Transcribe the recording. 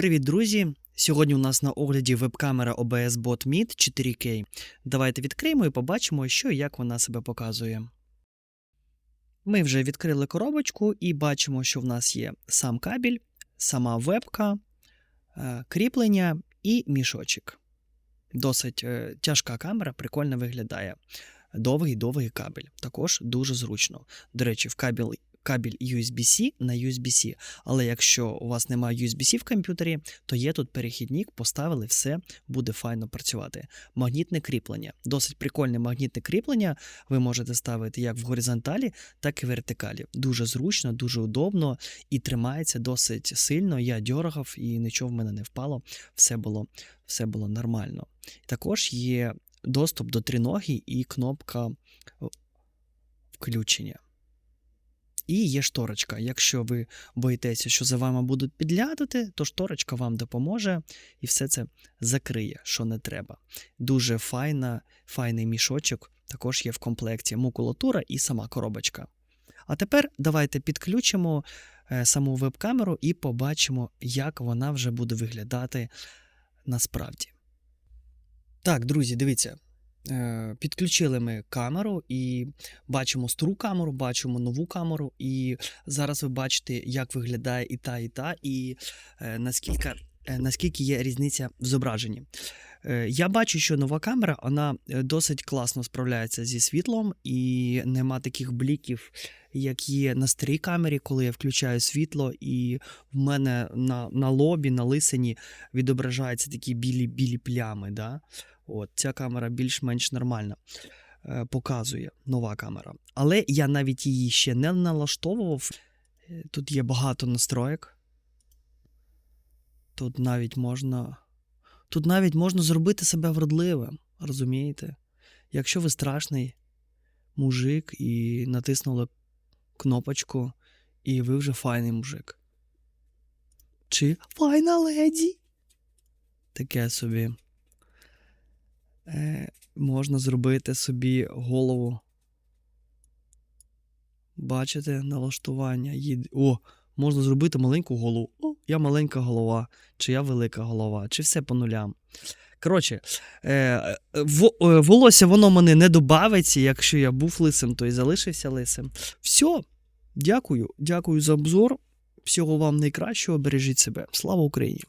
Привіт, друзі! Сьогодні у нас на огляді веб-камера OBS Bot Meet 4K. Давайте відкриємо і побачимо, що і як вона себе показує. Ми вже відкрили коробочку і бачимо, що в нас є сам кабель, сама вебка, е, кріплення і мішочок. Досить е, тяжка камера, прикольно виглядає. Довгий довгий кабель. Також дуже зручно. До речі, в кабель, кабель USB-C на USB-C. Але якщо у вас немає USB-C в комп'ютері, то є тут перехідник, поставили все, буде файно працювати. Магнітне кріплення. Досить прикольне магнітне кріплення. Ви можете ставити як в горизонталі, так і в вертикалі. Дуже зручно, дуже удобно і тримається досить сильно. Я дьоргав і нічого в мене не впало. Все було, все було нормально. Також є доступ до триноги і кнопка включення. І є шторочка. Якщо ви боїтеся, що за вами будуть підглядати, то шторочка вам допоможе і все це закриє, що не треба. Дуже файна, файний мішочок також є в комплекті макулатура і сама коробочка. А тепер давайте підключимо е, саму веб-камеру і побачимо, як вона вже буде виглядати насправді. Так, друзі, дивіться. Е, Підключили ми камеру і бачимо стару камеру, бачимо нову камеру, і зараз ви бачите, як виглядає і та, і та, і е, наскільки, е, наскільки є різниця в зображенні. Я бачу, що нова камера вона досить класно справляється зі світлом, і нема таких бліків, як є на старій камері, коли я включаю світло, і в мене на, на лобі, на лисині відображаються такі білі білі плями. Да? От, ця камера більш-менш нормальна е, показує нова камера. Але я навіть її ще не налаштовував. Е, Тут є багато настроєк. Тут навіть можна. Тут навіть можна зробити себе вродливим, розумієте? Якщо ви страшний мужик і натиснули кнопочку, і ви вже файний мужик. Чи файна леді? Таке собі можна зробити собі голову. Бачите, налаштування. Їд... О, можна зробити маленьку голову. О, я маленька голова, чи я велика голова, чи все по нулям. Коротше, е, е, волосся воно мене не добавиться. Якщо я був лисим, то і залишився лисим. Все, дякую, дякую за обзор. Всього вам найкращого. Бережіть себе. Слава Україні!